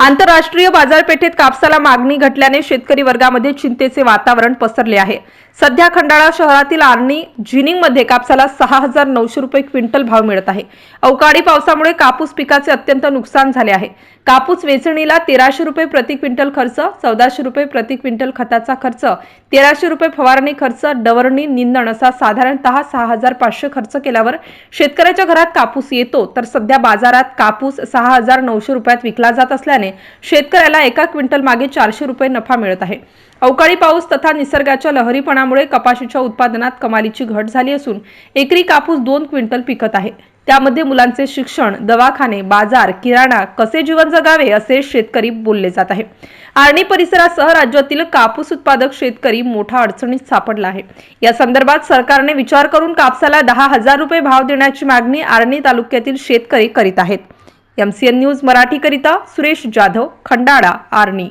आंतरराष्ट्रीय बाजारपेठेत कापसाला मागणी घटल्याने शेतकरी वर्गामध्ये चिंतेचे वातावरण पसरले आहे. सध्या खंडाळा शहरातील आर्णी जिनिंगमध्ये कापसाला सहा हजार नऊशे रुपये क्विंटल भाव मिळत आहे. अवकाळी पावसामुळे कापूस पिकाचे अत्यंत नुकसान झाले आहे. कापूस वेचणीला तेराशे रुपये प्रति क्विंटल खर्च चौदाशे रुपये प्रति क्विंटल खताचा खर्च तेराशे रुपये फवारणी खर्च डवरणी निंदण असा साधारणतः सहा हजार पाचशे खर्च केल्यावर शेतकऱ्याच्या घरात कापूस येतो. तर सध्या बाजारात कापूस सहा हजार नऊशे रुपयात विकला जात असल्याने शेतकऱ्याला एका क्विंटल मागे चारशे रुपये नफा मिळत आहे. अवकाळी पाऊस तथा निसर्गाच्या लहरीपणामुळे कपाशीच्या उत्पादनात कमालीची घट झाली असून एकरी कापूस दोन क्विंटल पिकत आहे. त्यामध्ये मुलांचे शिक्षण दवाखाने बाजार किराणा कसे जीवन जगावे असे शेतकरी बोलले जात आहे. आर्णी परिसरासह राज्यातील कापूस उत्पादक शेतकरी मोठा अडचणीत सापडला आहे. या संदर्भात सरकारने विचार करून कापसाला दहा हजार रुपये भाव देण्याची मागणी आर्णी तालुक्यातील शेतकरी करीत आहेत. एम सी एन न्यूज मराठीकरिता सुरेश जाधव खंडाळा आर्णी.